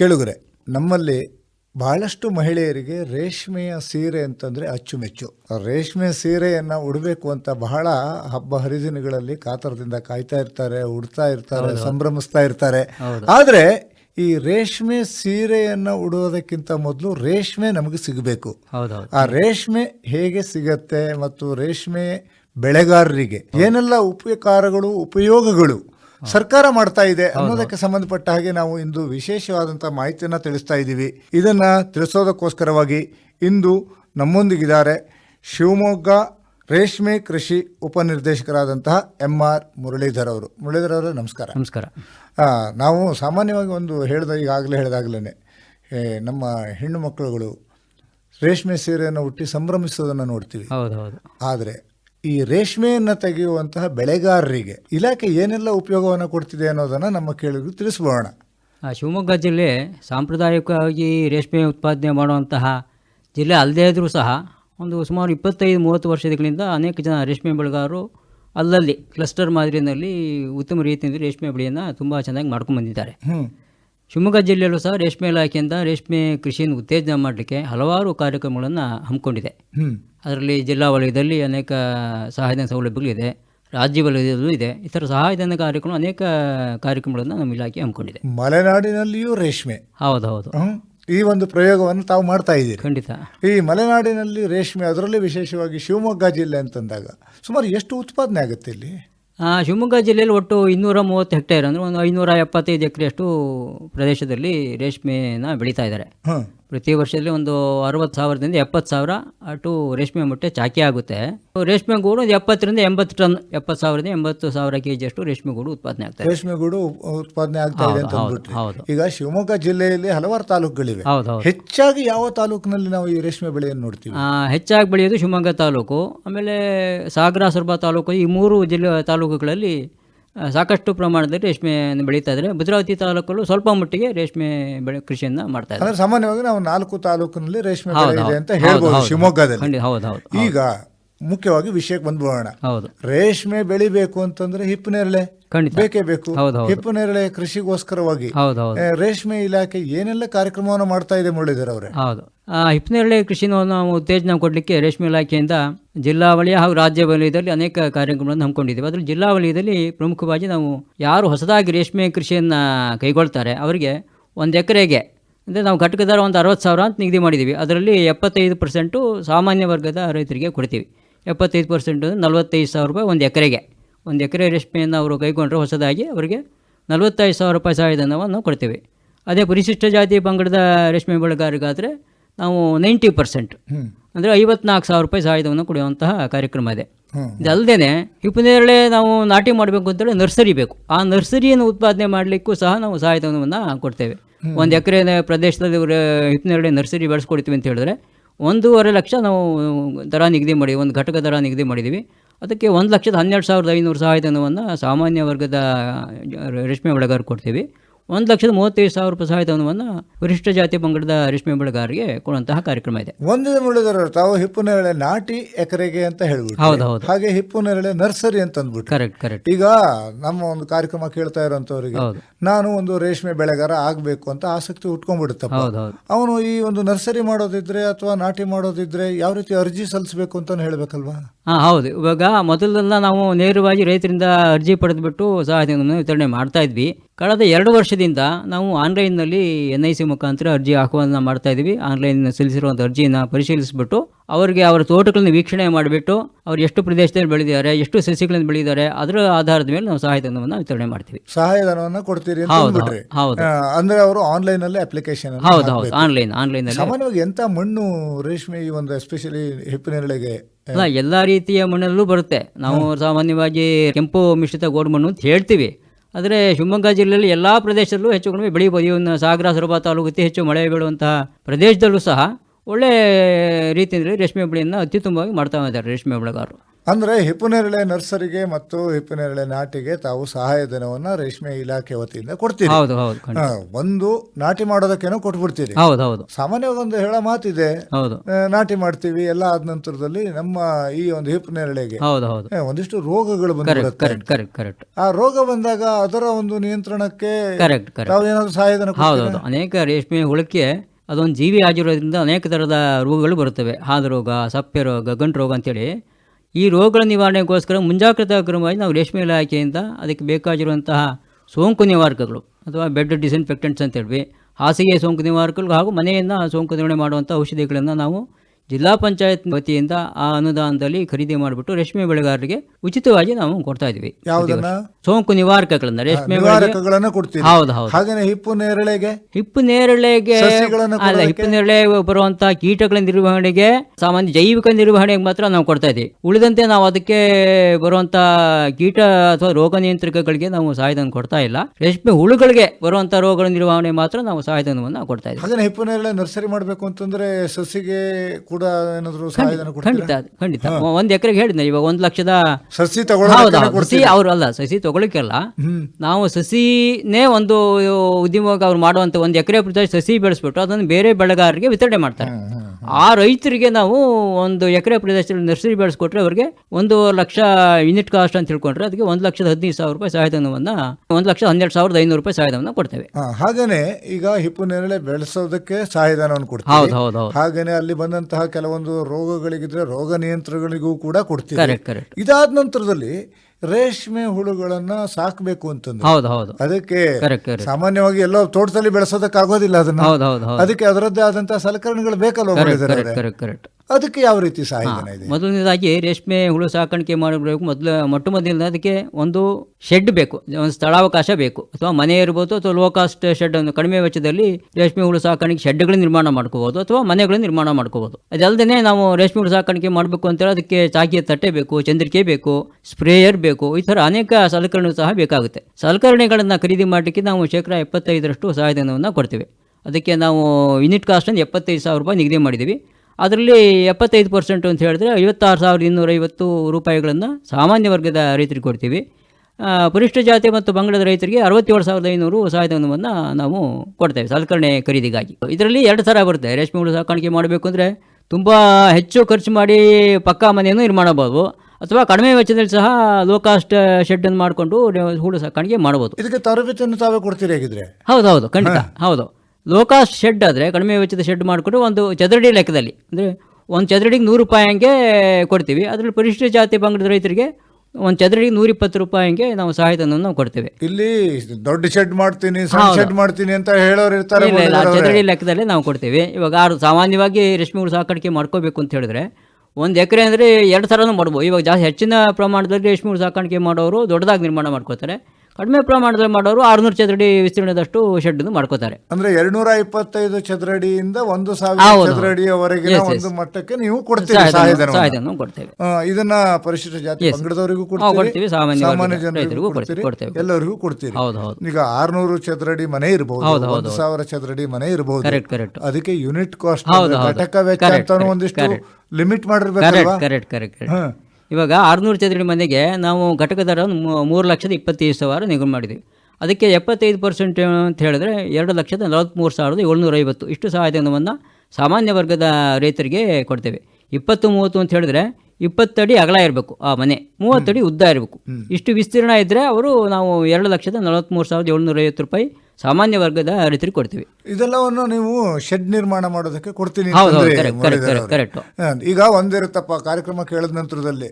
ಕೇಳುಗರೆ ನಮ್ಮಲ್ಲಿ ಬಹಳಷ್ಟು ಮಹಿಳೆಯರಿಗೆ ರೇಷ್ಮೆಯ ಸೀರೆ ಅಂತಂದ್ರೆ ಅಚ್ಚುಮೆಚ್ಚು. ರೇಷ್ಮೆ ಸೀರೆಯನ್ನ ಉಡಬೇಕು ಅಂತ ಬಹಳ ಹಬ್ಬ ಹರಿದಿನಗಳಲ್ಲಿ ಕಾತರದಿಂದ ಕಾಯ್ತಾ ಇರ್ತಾರೆ ಉಡ್ತಾ ಇರ್ತಾರೆ ಸಂಭ್ರಮಿಸ್ತಾ ಇರ್ತಾರೆ. ಆದರೆ ಈ ರೇಷ್ಮೆ ಸೀರೆಯನ್ನ ಉಡುವುದಕ್ಕಿಂತ ಮೊದಲು ರೇಷ್ಮೆ ನಮಗೆ ಸಿಗಬೇಕು. ಆ ರೇಷ್ಮೆ ಹೇಗೆ ಸಿಗತ್ತೆ ಮತ್ತು ರೇಷ್ಮೆ ಬೆಳೆಗಾರರಿಗೆ ಏನೆಲ್ಲ ಉಪಕಾರಗಳು ಉಪಯೋಗಗಳು ಸರ್ಕಾರ ಮಾಡ್ತಾ ಇದೆ ಅನ್ನೋದಕ್ಕೆ ಸಂಬಂಧಪಟ್ಟ ಹಾಗೆ ನಾವು ಇಂದು ವಿಶೇಷವಾದಂತಹ ಮಾಹಿತಿಯನ್ನು ತಿಳಿಸ್ತಾ ಇದ್ದೀವಿ. ಇದನ್ನ ತಿಳಿಸೋದಕ್ಕೋಸ್ಕರವಾಗಿ ಇಂದು ನಮ್ಮೊಂದಿಗಿದ್ದಾರೆ ಶಿವಮೊಗ್ಗ ರೇಷ್ಮೆ ಕೃಷಿ ಉಪನಿರ್ದೇಶಕರಾದಂತಹ ಎಂ ಆರ್ ಮುರಳೀಧರ್ ಅವರು. ಮುರಳೀಧರ್ ಅವರು ನಮಸ್ಕಾರ. ನಮಸ್ಕಾರ. ನಾವು ಸಾಮಾನ್ಯವಾಗಿ ಒಂದು ಹೇಳಿದ ಈಗಾಗಲೇ ಹೇಳಿದಾಗಲೇ ನಮ್ಮ ಹೆಣ್ಣು ಮಕ್ಕಳುಗಳು ರೇಷ್ಮೆ ಸೀರೆಯನ್ನು ಹುಟ್ಟಿ ಸಂಭ್ರಮಿಸೋದನ್ನು ನೋಡ್ತೀವಿ. ಹೌದು ಹೌದು. ಆದರೆ ಈ ರೇಷ್ಮೆಯನ್ನು ತೆಗೆಯುವಂತಹ ಬೆಳೆಗಾರರಿಗೆ ಇಲಾಖೆ ಏನೆಲ್ಲ ಉಪಯೋಗವನ್ನು ಕೊಡ್ತಿದೆ ಅನ್ನೋದನ್ನು ನಮ್ಮ ಕೇಳಿದ್ರು ತಿಳಿಸ್ಬೋಣ. ಆ, ಶಿವಮೊಗ್ಗ ಜಿಲ್ಲೆ ಸಾಂಪ್ರದಾಯಿಕವಾಗಿ ರೇಷ್ಮೆ ಉತ್ಪಾದನೆ ಮಾಡುವಂತಹ ಜಿಲ್ಲೆ ಅಲ್ಲದೇ ಇದ್ದರೂ ಸಹ ಒಂದು ಸುಮಾರು ಇಪ್ಪತ್ತೈದು ಮೂವತ್ತು ವರ್ಷಗಳಿಂದ ಅನೇಕ ಜನ ರೇಷ್ಮೆ ಬೆಳೆಗಾರರು ಅಲ್ಲಲ್ಲಿ ಕ್ಲಸ್ಟರ್ ಮಾದರಿಯಲ್ಲಿ ಉತ್ತಮ ರೀತಿಯಿಂದ ರೇಷ್ಮೆ ಬೆಳೆಯನ್ನು ತುಂಬ ಚೆನ್ನಾಗಿ ಮಾಡ್ಕೊಂಡು ಬಂದಿದ್ದಾರೆ. ಶಿವಮೊಗ್ಗ ಜಿಲ್ಲೆಯಲ್ಲೂ ಸಹ ರೇಷ್ಮೆ ಇಲಾಖೆಯಿಂದ ರೇಷ್ಮೆ ಕೃಷಿಯನ್ನು ಉತ್ತೇಜನ ಮಾಡಲಿಕ್ಕೆ ಹಲವಾರು ಕಾರ್ಯಕ್ರಮಗಳನ್ನು ಹಮ್ಮಿಕೊಂಡಿದೆ. ಅದರಲ್ಲಿ ಜಿಲ್ಲಾ ವಲಯದಲ್ಲಿ ಅನೇಕ ಸಹಾಯಧನ ಸೌಲಭ್ಯಗಳಿದೆ ರಾಜ್ಯ ವಲಯದಲ್ಲೂ ಇದೆ. ಈ ಥರ ಸಹಾಯಧನ ಕಾರ್ಯಕ್ರಮ ಅನೇಕ ಕಾರ್ಯಕ್ರಮಗಳನ್ನು ನಮ್ಮ ಇಲಾಖೆ ಹಮ್ಮಿಕೊಂಡಿದೆ. ಮಲೆನಾಡಿನಲ್ಲಿಯೂ ರೇಷ್ಮೆ. ಹೌದು ಹೌದು ಈ ಒಂದು ಪ್ರಯೋಗವನ್ನು ತಾವು ಮಾಡ್ತಾ ಇದ್ದೀರಿ. ಖಂಡಿತ. ಈ ಮಲೆನಾಡಿನಲ್ಲಿ ರೇಷ್ಮೆ ಅದರಲ್ಲಿ ವಿಶೇಷವಾಗಿ ಶಿವಮೊಗ್ಗ ಜಿಲ್ಲೆ ಅಂತಂದಾಗ ಸುಮಾರು ಎಷ್ಟು ಉತ್ಪಾದನೆ ಆಗುತ್ತೆ ಇಲ್ಲಿ? ಶಿವಮೊಗ್ಗ ಜಿಲ್ಲೆಯಲ್ಲಿ ಒಟ್ಟು ಇನ್ನೂರ ಮೂವತ್ತು ಹೆಕ್ಟೇರ್ ಅಂದರೆ ಒಂದು ಐನೂರ ಎಪ್ಪತ್ತೈದು ಎಕರೆಯಷ್ಟು ಪ್ರದೇಶದಲ್ಲಿ ರೇಷ್ಮೆನ ಬೆಳೀತಾ ಇದ್ದಾರೆ. ಪ್ರತಿ ವರ್ಷದಲ್ಲಿ ಒಂದು ಅರವತ್ತು ಸಾವಿರದಿಂದ ಎಪ್ಪತ್ತು ಸಾವಿರ ಅಟು ರೇಷ್ಮೆ ಮೊಟ್ಟೆ ಚಾಕಿ ಆಗುತ್ತೆ. ರೇಷ್ಮೆ ಗೂಡು ಒಂದು ಎಪ್ಪತ್ತರಿಂದ ಎಂಬತ್ತು ಟನ್ ಎಪ್ಪತ್ತು ಸಾವಿರದಿಂದ ಎಂಬತ್ತು ಸಾವಿರ ಕೆ ಜಿಯಷ್ಟು ರೇಷ್ಮೆ ಗೂಡು ಉತ್ಪಾದನೆ ಆಗ್ತದೆ ರೇಷ್ಮೆ ಗೂಡು ಉತ್ಪಾದನೆ ಆಗ್ತಾ ಇದೆ ಅಂತ ಹೌದು, ಈಗ ಶಿವಮೊಗ್ಗ ಜಿಲ್ಲೆಯಲ್ಲಿ ಹಲವಾರು ತಾಲೂಕುಗಳಿವೆ. ಹೆಚ್ಚಾಗಿ ಯಾವ ತಾಲೂಕಿನಲ್ಲಿ ನಾವು ಈ ರೇಷ್ಮೆ ಬೆಳೆಯನ್ನು ನೋಡ್ತೀವಿ? ಹೆಚ್ಚಾಗಿ ಬೆಳೆಯೋದು ಶಿವಮೊಗ್ಗ ತಾಲೂಕು ಆಮೇಲೆ ಸಾಗರ ಸೊರಬ ತಾಲೂಕು ಈ ಮೂರು ಜಿಲ್ಲೆ ತಾಲೂಕುಗಳಲ್ಲಿ ಸಾಕಷ್ಟು ಪ್ರಮಾಣದಲ್ಲಿ ರೇಷ್ಮೆಯನ್ನು ಬೆಳೀತಾ ಇದ್ದಾರೆ. ಭದ್ರಾವತಿ ತಾಲೂಕಲ್ಲೂ ಸ್ವಲ್ಪ ಮಟ್ಟಿಗೆ ರೇಷ್ಮೆ ಬೆಳೆ ಕೃಷಿಯನ್ನು ಮಾಡ್ತಾ ಇದ್ದಾರೆ. ಸಾಮಾನ್ಯವಾಗಿ ನಾವು ನಾಲ್ಕು ತಾಲೂಕಿನಲ್ಲಿ ರೇಷ್ಮೆ ಬೆಳೆ ಇದೆ ಅಂತ ಹೇಳ್ಬೋದು. ಶಿವಮೊಗ್ಗದಲ್ಲಿ. ಹೌದು ಹೌದು. ಈಗ ಮುಖ್ಯವಾಗಿ ವಿಷಯಕ್ಕೆ ಬಂದು ಹೌದು. ರೇಷ್ಮೆ ಬೆಳಿಬೇಕು ಅಂತಂದ್ರೆ ಹಿಪ್ಪು ನೇರಳೆ ಖಂಡಿತ. ಬೇಕೇ ಬೇಕು. ಹೌದು, ಹೌದು. ಹಿಪ್ಪು ನೇರಳೆ ಕೃಷಿಗೋಸ್ಕರವಾಗಿ. ರೇಷ್ಮೆ ಇಲಾಖೆ ಏನೆಲ್ಲ ಕಾರ್ಯಕ್ರಮವನ್ನು ಮಾಡ್ತಾ ಇದೆ ಮುರಳೀಧರ್ ಅವರೇ? ಹೌದು. ಆ, ಹಿಪ್ಪನೇರಳೆ ಕೃಷಿನ ಉತ್ತೇಜನ ಕೊಡಲಿಕ್ಕೆ ರೇಷ್ಮೆ ಇಲಾಖೆಯಿಂದ ಜಿಲ್ಲಾ ವಲಯ ಹಾಗೂ ರಾಜ್ಯ ವಲಯದಲ್ಲಿ ಅನೇಕ ಕಾರ್ಯಕ್ರಮಗಳನ್ನು ಹಮ್ಮಿಕೊಂಡಿದ್ದೇವೆ. ಅದರಲ್ಲಿ ಜಿಲ್ಲಾ ವಲಯದಲ್ಲಿ ಪ್ರಮುಖವಾಗಿ ನಾವು ಯಾರು ಹೊಸದಾಗಿ ರೇಷ್ಮೆ ಕೃಷಿಯನ್ನು ಕೈಗೊಳ್ತಾರೆ ಅವರಿಗೆ ಒಂದು ಎಕರೆಗೆ ಅಂದರೆ ನಾವು ಘಟಕದಾರ ಒಂದು ಅರವತ್ತು ಸಾವಿರ ಅಂತ ನಿಗದಿ ಮಾಡಿದ್ದೀವಿ. ಅದರಲ್ಲಿ ಎಪ್ಪತ್ತೈದು ಪರ್ಸೆಂಟು ಸಾಮಾನ್ಯ ವರ್ಗದ ರೈತರಿಗೆ ಕೊಡ್ತೀವಿ. ಎಪ್ಪತ್ತೈದು ಪರ್ಸೆಂಟ್ ನಲವತ್ತೈದು ಸಾವಿರ ರೂಪಾಯಿ ಒಂದು ಎಕರೆಗೆ. ಒಂದು ಎಕರೆ ರೇಷ್ಮೆಯನ್ನು ಅವರು ಕೈಗೊಂಡ್ರೆ ಹೊಸದಾಗಿ ಅವರಿಗೆ ನಲವತ್ತೈದು ಸಾವಿರ ರೂಪಾಯಿ ಸಹಾಯಧನವನ್ನು ಕೊಡ್ತೇವೆ. ಅದೇ ಪರಿಶಿಷ್ಟ ಜಾತಿ ಪಂಗಡದ ರೇಷ್ಮೆ ಬೆಳೆಗಾರರಿಗಾದರೆ ನಾವು ನೈಂಟಿ ಪರ್ಸೆಂಟ್. ಅಂದರೆ ಐವತ್ನಾಲ್ಕು ಸಾವಿರ ರೂಪಾಯಿ ಸಹಾಯಧನವನ್ನು ಕೊಡುವಂತಹ ಕಾರ್ಯಕ್ರಮ ಇದೆ. ಇದಲ್ಲದೆ ಹಿಪ್ಪನೇರಳೆ ನಾವು ನಾಟಿ ಮಾಡಬೇಕು ಅಂತೇಳಿ ನರ್ಸರಿ ಬೇಕು. ಆ ನರ್ಸರಿಯನ್ನು ಉತ್ಪಾದನೆ ಮಾಡಲಿಕ್ಕೂ ಸಹ ನಾವು ಸಹಾಯಧನವನ್ನು ಕೊಡ್ತೇವೆ. ಒಂದು ಎಕರೆ ಪ್ರದೇಶದಲ್ಲಿ ಹಿಪ್ಪನೇರಳೆ ನರ್ಸರಿ ಬೆಳೆಸ್ಕೊಡ್ತೀವಿ ಅಂತ ಹೇಳಿದ್ರೆ ಒಂದೂವರೆ ಲಕ್ಷ ನಾವು ದರ ನಿಗದಿ ಮಾಡಿ, ಒಂದು ಘಟಕ ದರ ನಿಗದಿ ಮಾಡಿದ್ದೀವಿ ಅದಕ್ಕೆ ಒಂದು ಲಕ್ಷದ ಹನ್ನೆರಡು ಸಾವಿರದ ಐನೂರು ಸಹಾಯಧನವನ್ನು ಸಾಮಾನ್ಯ ವರ್ಗದ ರೇಷ್ಮೆ ಒಳಗಾರ ಕೊಡ್ತೀವಿ. ಒಂದು ಲಕ್ಷದ ಮೂವತ್ತೈದು ಸಾವಿರ ರೂಪಾಯಿ ಸಹಾಯಧನವನ್ನು ವರಿಷ್ಠ ಜಾತಿ ಪಂಗಡದ ರೇಷ್ಮೆ ಬೆಳೆಗಾರರಿಗೆ ಕೊಡುವಂತಹ ಕಾರ್ಯಕ್ರಮ ಇದೆ. ಒಂದು ಅವರು ತಾವು ಹಿಪ್ಪು ನೇರಳೆ ನಾಟಿ ಎಕರೆಗೆ ಅಂತ ಹೇಳ್ಬಿಟ್ಟು ಹೌದು ಹೌದು. ಹಾಗೆ ಹಿಪ್ಪು ನೇರಳೆ ನರ್ಸರಿ ಅಂತ ಅಂದ್ಬಿಟ್ಟು ಕರೆಕ್ಟ್ ಕರೆಕ್ಟ್. ಈಗ ನಮ್ಮ ಒಂದು ಕಾರ್ಯಕ್ರಮ ಕೇಳ್ತಾ ಇರೋಂಥವ್ರಿಗೆ ಹೌದು. ನಾನು ಒಂದು ರೇಷ್ಮೆ ಬೆಳೆಗಾರ ಆಗಬೇಕು ಅಂತ ಆಸಕ್ತಿ ಉಟ್ಕೊಂಡ್ಬಿಡುತ್ತಪ್ಪ ಹೌದು ಹೌದು. ಅವನು ಈ ಒಂದು ನರ್ಸರಿ ಮಾಡೋದಿದ್ರೆ ಅಥವಾ ನಾಟಿ ಮಾಡೋದಿದ್ರೆ ಯಾವ ರೀತಿ ಅರ್ಜಿ ಸಲ್ಲಿಸಬೇಕು ಅಂತ ಹೇಳ್ಬೇಕಲ್ವಾ? ಹಾಂ ಹೌದು. ಇವಾಗ ಮೊದಲೆಲ್ಲ ನಾವು ನೇರವಾಗಿ ರೈತರಿಂದ ಅರ್ಜಿ ಪಡೆದುಬಿಟ್ಟು ಸಹಾಯಧನವನ್ನು ವಿತರಣೆ ಮಾಡ್ತಾ ಇದ್ವಿ. ಕಳೆದ ಎರಡು ವರ್ಷದಿಂದ ನಾವು ಆನ್ಲೈನ್ನಲ್ಲಿ ಎನ್ ಐ ಸಿ ಮುಖಾಂತರ ಅರ್ಜಿ ಆಹ್ವಾನ ಮಾಡ್ತಾ ಇದ್ದೀವಿ. ಆನ್ಲೈನ್ ಸಲ್ಲಿಸಿರುವಂಥ ಅರ್ಜಿಯನ್ನು ಪರಿಶೀಲಿಸಿಬಿಟ್ಟು ಅವರಿಗೆ ಅವರ ತೋಟಗಳನ್ನು ವೀಕ್ಷಣೆ ಮಾಡಿಬಿಟ್ಟು ಅವ್ರು ಎಷ್ಟು ಪ್ರದೇಶದಲ್ಲಿ ಬೆಳೆದಿದ್ದಾರೆ ಎಷ್ಟು ಸಸಿಗಳನ್ನು ಬೆಳೆದಿದ್ದಾರೆ ಅದರ ಆಧಾರದ ಮೇಲೆ ನಾವು ಸಹಾಯಧನವನ್ನು ವಿತರಣೆ ಮಾಡ್ತೀವಿ. ಸಹಾಯಧನವನ್ನು ಕೊಡ್ತೀರಿ ಹೌದು ಹೌದು. ಅಂದ್ರೆ ಅವರು ಆನ್ಲೈನ್ ಅಲ್ಲಿ ಅಪ್ಲಿಕೇಶನ್ ಹೌದು ಹೌದು. ಆನ್ಲೈನ್ ಆನ್ಲೈನಲ್ಲಿ ಸಾಮಾನ್ಯವಾಗಿ ಎಂತ ಮಣ್ಣು ರೇಷ್ಮೆ ಈ ಒಂದು ಎಸ್ಪೆಷಲಿ ಹೆಪ್ಪಿನೆರಳಿಗೆ ಅಲ್ಲ ಎಲ್ಲ ರೀತಿಯ ಮಣ್ಣಲ್ಲೂ ಬರುತ್ತೆ. ನಾವು ಸಾಮಾನ್ಯವಾಗಿ ಕೆಂಪು ಮಿಶ್ರಿತ ಗೋಡು ಮಣ್ಣು ಅಂತ ಹೇಳ್ತೀವಿ. ಆದರೆ ಶಿವಮೊಗ್ಗ ಜಿಲ್ಲೆಯಲ್ಲಿ ಎಲ್ಲ ಪ್ರದೇಶದಲ್ಲೂ ಹೆಚ್ಚು ಕಡಿಮೆ ಬೆಳೆಯಬಹುದು. ಇವನ್ನ ಸಾಗರ, ಸೊರಬ ತಾಲೂಕು ಅತಿ ಹೆಚ್ಚು ಮಳೆ ಬೀಳುವಂತಹ ಪ್ರದೇಶದಲ್ಲೂ ಸಹ ಒಳ್ಳೆಯ ರೀತಿಯಲ್ಲಿ ರೇಷ್ಮೆ ಬೆಳೆಯನ್ನು ಅತ್ಯುತ್ತಮವಾಗಿ ಮಾಡ್ತಾ ಇದ್ದಾರೆ ರೇಷ್ಮೆ ಬೆಳೆಗಾರರು. ಅಂದ್ರೆ ಹಿಪ್ಪುನೇರಳೆ ನರ್ಸರಿಗೆ ಮತ್ತು ಹಿಪ್ಪುನೇರಳೆ ನಾಟಿಗೆ ತಾವು ಸಹಾಯಧನವನ್ನ ರೇಷ್ಮೆ ಇಲಾಖೆ ವತಿಯಿಂದ ಕೊಡ್ತೀರಿ. ಹೌದು ಹೌದು ಖಂಡಿತ. ಒಂದು ನಾಟಿ ಮಾಡೋದಕ್ಕೇನೋ ಕೊಟ್ಬಿಡ್ತೀರಿ. ಹೌದು ಹೌದು. ಸಾಮಾನ್ಯವಾಗಿ ಒಂದು ಹೇಳೋ ಮಾತಿದೆ. ಹೌದು. ಆ, ನಾಟಿ ಮಾಡ್ತೀವಿ ಎಲ್ಲ ಆದ ನಂತರದಲ್ಲಿ ನಮ್ಮ ಈ ಒಂದು ಹಿಪ್ಪುನೇರಳೆಗೆ ಹೌದು ಹೌದು. ಆ, ಒಂದಿಷ್ಟು ರೋಗಗಳು ಕರೆಕ್ಟ್ ಬಂದಿರುತ್ತೆ ಕರೆಕ್ಟ್ ಕರೆಕ್ಟ್ ಕರೆಕ್ಟ್ ಆ ರೋಗ ಬಂದಾಗ ಅದರ ಒಂದು ನಿಯಂತ್ರಣಕ್ಕೆ ಕರೆಕ್ಟ್ ಕರೆಕ್ಟ್ ತಾವು ಏನಾದ್ರು ಸಹಾಯಧನ ಅನೇಕ ರೇಷ್ಮೆ ಹುಳಕ್ಕೆ ಅದೊಂದು ಜೀವಿ ಆಗಿರೋದ್ರಿಂದ ಅನೇಕ ಥರದ ರೋಗಗಳು ಬರುತ್ತವೆ. ಹಾದು ರೋಗ ಸಪ್ಪೆ ರೋಗ ಗಂಟು ರೋಗ ಅಂತೇಳಿ ಈ ರೋಗಗಳ ನಿವಾರಣೆಗೋಸ್ಕರ ಮುಂಜಾಗ್ರತಾ ಕ್ರಮವಾಗಿ ನಾವು ರೇಷ್ಮೆ ಇಲಾಖೆಯಿಂದ ಅದಕ್ಕೆ ಬೇಕಾಗಿರುವಂತಹ ಸೋಂಕು ನಿವಾರಕಗಳು ಅಥವಾ ಬೆಡ್ ಡಿಸ್ಇನ್ಫೆಕ್ಟೆಂಟ್ಸ್ ಅಂತ ಹೇಳ್ವಿ. ಹಾಸಿಗೆ ಸೋಂಕು ನಿವಾರಕಗಳು ಹಾಗೂ ಮನೆಯನ್ನು ಸೋಂಕು ನಿರ್ವಹಣೆ ಮಾಡುವಂಥ ಔಷಧಿಗಳನ್ನು ನಾವು ಜಿಲ್ಲಾ ಪಂಚಾಯತ್ ವತಿಯಿಂದ ಆ ಅನುದಾನದಲ್ಲಿ ಖರೀದಿ ಮಾಡಿಬಿಟ್ಟು ರೇಷ್ಮೆ ಬೆಳೆಗಾರರಿಗೆ ಉಚಿತವಾಗಿ ನಾವು ಕೊಡ್ತಾ ಇದ್ವಿ ಸೋಂಕು ನಿವಾರಕಗಳನ್ನ ರೇಷ್ಮೆ ಹೌದು ಹೌದು. ಹಾಗೇನೆ ಹಿಪ್ಪು ನೇರಳೆಗೆ? ಹಿಪ್ಪು ನೇರಳೆಗೆ ಅಲ್ಲ ಹಿಪ್ಪು ನೇರಳೆ ಬರುವಂತಹ ಕೀಟಗಳ ನಿರ್ವಹಣೆಗೆ ಸಾಮಾನ್ಯ ಜೈವಿಕ ನಿರ್ವಹಣೆಗೆ ಮಾತ್ರ ನಾವು ಕೊಡ್ತಾ ಇದೀವಿ ಉಳಿದಂತೆ ನಾವು ಅದಕ್ಕೆ ಬರುವಂತಹ ಕೀಟ ಅಥವಾ ರೋಗ ನಿಯಂತ್ರಕಗಳಿಗೆ ನಾವು ಸಹಾಯಧನ ಕೊಡ್ತಾ ಇಲ್ಲ. ರೇಷ್ಮೆ ಹುಳುಗಳಿಗೆ ಬರುವಂತಹ ರೋಗಗಳ ನಿರ್ವಹಣೆ ಮಾತ್ರ ನಾವು ಸಹಾಯಧನವನ್ನು ಕೊಡ್ತಾ ಇದ್ದೀವಿ. ಹಿಪ್ಪು ನೇರಳೆ ನರ್ಸರಿ ಮಾಡಬೇಕು ಅಂತಂದ್ರೆ ಸಸಿಗೆ ಕೂಡ ಏನಾದ್ರು ಸಹಾಯಧನ ಕೊಡ್ತೀರಾ? ಖಂಡಿತ ಖಂಡಿತ. ಒಂದ್ ಎಕರೆಗೆ ಹೇಳಿದ್ನ ಇವಾಗ ಒಂದ್ ಲಕ್ಷದ ಸಸಿ ಹೌದು ತಗೊಳ್ಳೋದಕ್ಕೆ ಹೌದು. ಸಸಿ ಅವ್ರು ಅಲ್ಲ ಸಸಿ ತಗೊಳಿಕ್ಕೆಲ್ಲ ಹ್ಮ್. ನಾವು ಸಸಿನೇ ಒಂದು ಉದ್ಯಮವಾಗಿ ಅವ್ರು ಮಾಡುವಂತ ಒಂದು ಎಕರೆ ಪ್ರದೇಶ ಸಸಿ ಬೆಳೆಸ್ಬಿಟ್ಟು ಅದನ್ನು ಬೇರೆ ಬೆಳೆಗಾರರಿಗೆ ವಿತರಣೆ ಮಾಡ್ತಾರೆ. ಹ್ಮ್. ಆ ರೈತರಿಗೆ ನಾವು ಒಂದು ಎಕರೆ ಪ್ರದೇಶದಲ್ಲಿ ನರ್ಸರಿ ಬೆಳೆಸ್ಕೊಟ್ರೆ ಅವರಿಗೆ ಒಂದು ಲಕ್ಷ ಯೂನಿಟ್ ಕಾಸ್ಟ್ ಅಂತ ತಿಳ್ಕೊಂಡ್ರೆ ಅದಕ್ಕೆ ಒಂದು ಲಕ್ಷದ ಹದಿನೈದು ಸಾವಿರ ರೂಪಾಯಿ ಸಹಾಯಧನವನ್ನು ಒಂದು ಲಕ್ಷ ಹನ್ನೆರಡು ಸಾವಿರದ ಐನೂರು ರೂಪಾಯಿ ಸಹಾಯಧನವನ್ನು ಕೊಡ್ತೇವೆ. ಹಾಗೇನೇ ಈಗ ಹಿಪ್ಪು ನೇರಳೆ ಬೆಳೆಸೋದಕ್ಕೆ ಸಹಾಯಧನವನ್ನು ಕೊಡ್ತೀವಿ. ಹೌದು ಹೌದು ಹೌದು. ಹಾಗೇನೆ ಅಲ್ಲಿ ಬಂದಂತಹ ಕೆಲವೊಂದು ರೋಗಗಳಿಗಿದ್ರೆ ರೋಗ ನಿಯಂತ್ರಣಗಳಿಗೂ ಕೂಡ ಕೊಡ್ತೀವಿ. ಕರೆಕ್ಟ್ ಕರೆಕ್ಟ್ ಇದಾದ ನಂತರದಲ್ಲಿ ರೇಷ್ಮೆ ಹುಳುಗಳನ್ನ ಸಾಕ್ಬೇಕು ಅಂತಂದ್ರೆ. ಹೌದು ಹೌದು. ಅದಕ್ಕೆ ಸಾಮಾನ್ಯವಾಗಿ ಎಲ್ಲೋ ತೋಟದಲ್ಲಿ ಬೆಳೆಸೋದಕ್ಕಾಗೋದಿಲ್ಲ ಅದನ್ನ. ಅದಕ್ಕೆ ಅದರದ್ದೇ ಆದಂತಹ ಸಲಕರಣೆಗಳು ಬೇಕಲ್ವ ಅದಕ್ಕೆ ಯಾವ ರೀತಿ ಸಹಾಯ ಇದೆ? ಮೊದಲನೇದಾಗಿ ರೇಷ್ಮೆ ಹುಳು ಸಾಕಾಣಿಕೆ ಮಾಡಬೇಕು. ಮೊದಲು ಮೊಟ್ಟ ಮೊದಲಿನ ಅದಕ್ಕೆ ಒಂದು ಶೆಡ್ ಬೇಕು. ಒಂದು ಸ್ಥಳಾವಕಾಶ ಬೇಕು. ಅಥವಾ ಮನೆ ಇರ್ಬೋದು ಅಥವಾ ಲೋ ಕಾಸ್ಟ್ ಶೆಡ್ ಅನ್ನು ಕಡಿಮೆ ವೆಚ್ಚದಲ್ಲಿ ರೇಷ್ಮೆ ಹುಳು ಸಾಕಾಣಿಕೆ ಶೆಡ್ಗಳ ನಿರ್ಮಾಣ ಮಾಡ್ಕೋಬಹುದು ಅಥವಾ ಮನೆಗಳನ್ನು ನಿರ್ಮಾಣ ಮಾಡ್ಕೋಬಹುದು ಅದಲ್ಲದೆ ನಾವು ರೇಷ್ಮೆ ಹುಳು ಸಾಕಾಣಿಕೆ ಮಾಡಬೇಕು ಅಂತೇಳಿ ಅದಕ್ಕೆ ಚಾಕಿಯ ತಟ್ಟೆ ಬೇಕು ಚಂದ್ರಿಕೆ ಬೇಕು ಸ್ಪ್ರೇಯರ್ ಬೇಕು ಈ ಥರ ಅನೇಕ ಸಲಕರಣೆ ಸಹ ಬೇಕಾಗುತ್ತೆ. ಸಲಕರಣೆಗಳನ್ನು ಖರೀದಿ ಮಾಡಲಿಕ್ಕೆ ನಾವು ಶೇಕಡ ಎಪ್ಪತ್ತೈದರಷ್ಟು ಸಹಾಯಧನವನ್ನು ಕೊಡ್ತೇವೆ. ಅದಕ್ಕೆ ನಾವು ಯೂನಿಟ್ ಕಾಸ್ಟನ್ನು ಎಪ್ಪತ್ತೈದು ಸಾವಿರ ರೂಪಾಯಿ ನಿಗದಿ ಮಾಡಿದ್ದೀವಿ. ಅದರಲ್ಲಿ ಎಪ್ಪತ್ತೈದು ಪರ್ಸೆಂಟ್ ಅಂತ ಹೇಳಿದ್ರೆ ಐವತ್ತಾರು ಸಾವಿರದ ಇನ್ನೂರೈವತ್ತು ರೂಪಾಯಿಗಳನ್ನು ಸಾಮಾನ್ಯ ವರ್ಗದ ರೈತರಿಗೆ ಕೊಡ್ತೀವಿ. ಪರಿಷ್ಠ ಜಾತಿ ಮತ್ತು ಬಂಗಳದ ರೈತರಿಗೆ ಅರವತ್ತೇಳು ಸಾವಿರದ ಐನೂರು ಸಹಾಯಧನವನ್ನು ನಾವು ಕೊಡ್ತೇವೆ ಸಲಕರಣೆ ಖರೀದಿಗಾಗಿ. ಇದರಲ್ಲಿ ಎರಡು ಥರ ಬರುತ್ತೆ. ರೇಷ್ಮೆ ಹುಳು ಸಾಕಾಣಿಕೆ ಮಾಡಬೇಕು ಅಂದರೆ ತುಂಬ ಹೆಚ್ಚು ಖರ್ಚು ಮಾಡಿ ಪಕ್ಕಾ ಮನೆಯನ್ನು ನಿರ್ಮಾಣ ಮಾಡ್ಬೋದು. ಅಥವಾ ಕಡಿಮೆ ವೆಚ್ಚದಲ್ಲಿ ಸಹ ಲೋ ಕಾಸ್ಟ್ ಶೆಡ್ಡನ್ನು ಮಾಡಿಕೊಂಡು ಹುಳು ಸಾಕಾಣಿಕೆ ಮಾಡ್ಬೋದು. ಇದಕ್ಕೆ ತರಬೇತಿಯನ್ನು ತಾವೇ ಕೊಡ್ತೀರಿ ಹೇಗಿದ್ರೆ? ಹೌದು ಹೌದು ಖಂಡಿತ. ಹೌದು. ಲೋಕಾಸ್ಟ್ ಶೆಡ್ ಆದರೆ ಕಡಿಮೆ ವೆಚ್ಚದ ಶೆಡ್ ಮಾಡಿಕೊಂಡು ಒಂದು ಚದರಡಿ ಲೆಕ್ಕದಲ್ಲಿ. ಅಂದರೆ ಒಂದು ಚದರಡಿಗೆ ನೂರು ರೂಪಾಯಿ ಹಂಗೆ ಕೊಡ್ತೀವಿ. ಅದರಲ್ಲಿ ಪರಿಶಿಷ್ಟ ಜಾತಿ ಪಂಗಡದ ರೈತರಿಗೆ ಒಂದು ಚದರಡಿಗೆ ನೂರಿಪ್ಪತ್ತು ರೂಪಾಯಿ ಹಂಗೆ ನಾವು ಸಹಾಯಧನವನ್ನು ನಾವು ಕೊಡ್ತೇವೆ. ಇಲ್ಲಿ ದೊಡ್ಡ ಶೆಡ್ ಮಾಡ್ತೀನಿ ಸಣ್ಣ ಶೆಡ್ ಮಾಡ್ತೀನಿ ಅಂತ ಹೇಳೋರು ಇರ್ತಾರೆ ಇಲ್ಲ ಇಲ್ಲ ಮುರಳೀಧರ್ ಚದರಡಿ ಲೆಕ್ಕದಲ್ಲೇ ನಾವು ಕೊಡ್ತೇವೆ. ಇವಾಗ ಆರು ಸಾಮಾನ್ಯವಾಗಿ ರೇಷ್ಮೆ ಹುಳು ಸಾಕಾಣಿಕೆ ಮಾಡ್ಕೋಬೇಕು ಅಂತ ಹೇಳಿದ್ರೆ ಒಂದು ಎಕರೆ ಅಂದರೆ ಎರಡು ಥರನೂ ಮಾಡ್ಬೋದು. ಇವಾಗ ಜಾಸ್ತಿ ಹೆಚ್ಚಿನ ಪ್ರಮಾಣದಲ್ಲಿ ರೇಷ್ಮೆ ಹುಳು ಸಾಕಾಣಿಕೆ ಮಾಡೋರು ದೊಡ್ಡದಾಗಿ ನಿರ್ಮಾಣ ಮಾಡ್ಕೋತಾರೆ ಕಡಿಮೆ ಪ್ರಮಾಣದಲ್ಲಿ ಮಾಡೋರು ಆರುನೂರು ಚದರಡಿ ವಿಸ್ತೀರ್ಣದಷ್ಟು ಶೆಡ್ ಮಾಡ್ಕೋತಾರೆ. ಅಂದ್ರೆ ಎರಡ್ನೂರ ಇಪ್ಪತ್ತೈದು ಚದರಡಿಯಿಂದ ಒಂದು ಸಾವಿರ. ಚದರಡಿಯವರೆಗಿನ. ಒಂದು ಮಟ್ಟಕ್ಕೆ ನೀವು ಕೊಡ್ತೀವಿ. ಇದನ್ನ ಪರಿಶಿಷ್ಟ ಜಾತಿ ಪಂಗಡದವರಿಗೂ ಕೊಡ್ತೀವಿ, ಸಾಮಾನ್ಯ ಜನರಿಗೂ ಕೊಡ್ತೀವಿ. ಎಲ್ಲರಿಗೂ ಕೊಡ್ತೀವಿ ಈಗ ಆರ್ನೂರು ಚದರಡಿ ಮನೆ ಇರಬಹುದು ಹೌದು, ಹೌದು, ಒಂದು ಸಾವಿರ ಚದರಡಿ ಮನೆ ಇರಬಹುದು ಕರೆಕ್ಟ್ ಕರೆಕ್ಟ್ ಅದಕ್ಕೆ ಯೂನಿಟ್ ಕಾಸ್ಟ್. ಘಟಕ ವೆಚ್ಚ ಒಂದಿಷ್ಟು ಲಿಮಿಟ್ ಮಾಡಿರ್ಬೇಕು ಕರೆಕ್ಟ್ ಕರೆಕ್ಟ್ ಕರೆಕ್ಟ್ ಹ. ಇವಾಗ ಆರುನೂರು ಚದರಡಿ ಮನೆಗೆ ನಾವು ಘಟಕ ದರ ಮೂರು ಲಕ್ಷದ ಇಪ್ಪತ್ತೈದು ಸಾವಿರ ನಿಗಮ ಮಾಡಿದ್ವಿ. ಅದಕ್ಕೆ ಎಪ್ಪತ್ತೈದು ಪರ್ಸೆಂಟ್ ಅಂತ ಹೇಳಿದ್ರೆ ಎರಡು ಲಕ್ಷದ ನಲವತ್ತ್ಮೂರು ಸಾವಿರದ ಏಳ್ನೂರ ಐವತ್ತು. ಇಷ್ಟು ಸಹಾಯಧನವನ್ನು ಸಾಮಾನ್ಯ ವರ್ಗದ ರೈತರಿಗೆ ಕೊಡ್ತೇವೆ. ಇಪ್ಪತ್ತು ಮೂವತ್ತು ಅಂತ ಹೇಳಿದ್ರೆ ಇಪ್ಪತ್ತಡಿ ಅಗಲ ಇರಬೇಕು ಆ ಮನೆ. ಮೂವತ್ತಡಿ ಉದ್ದ ಇರಬೇಕು. ಇಷ್ಟು ವಿಸ್ತೀರ್ಣ ಇದ್ದರೆ ಅವರು ನಾವು ಎರಡು ಲಕ್ಷದ ನಲವತ್ತ್ಮೂರು ಸಾವಿರದ ಏಳ್ನೂರ ಐವತ್ತು ರೂಪಾಯಿ ಸಾಮಾನ್ಯ ವರ್ಗದ ರೈತರಿಗೆ ಕೊಡ್ತೀವಿ. ಇದೆಲ್ಲವನ್ನು ನೀವು ಶೆಡ್ ನಿರ್ಮಾಣ ಮಾಡೋದಕ್ಕೆ ಕೊಡ್ತೀನಿ ಈಗ ಒಂದಿರುತ್ತಪ್ಪ ಕಾರ್ಯಕ್ರಮ ಕೇಳಿದ ನಂತರದಲ್ಲಿ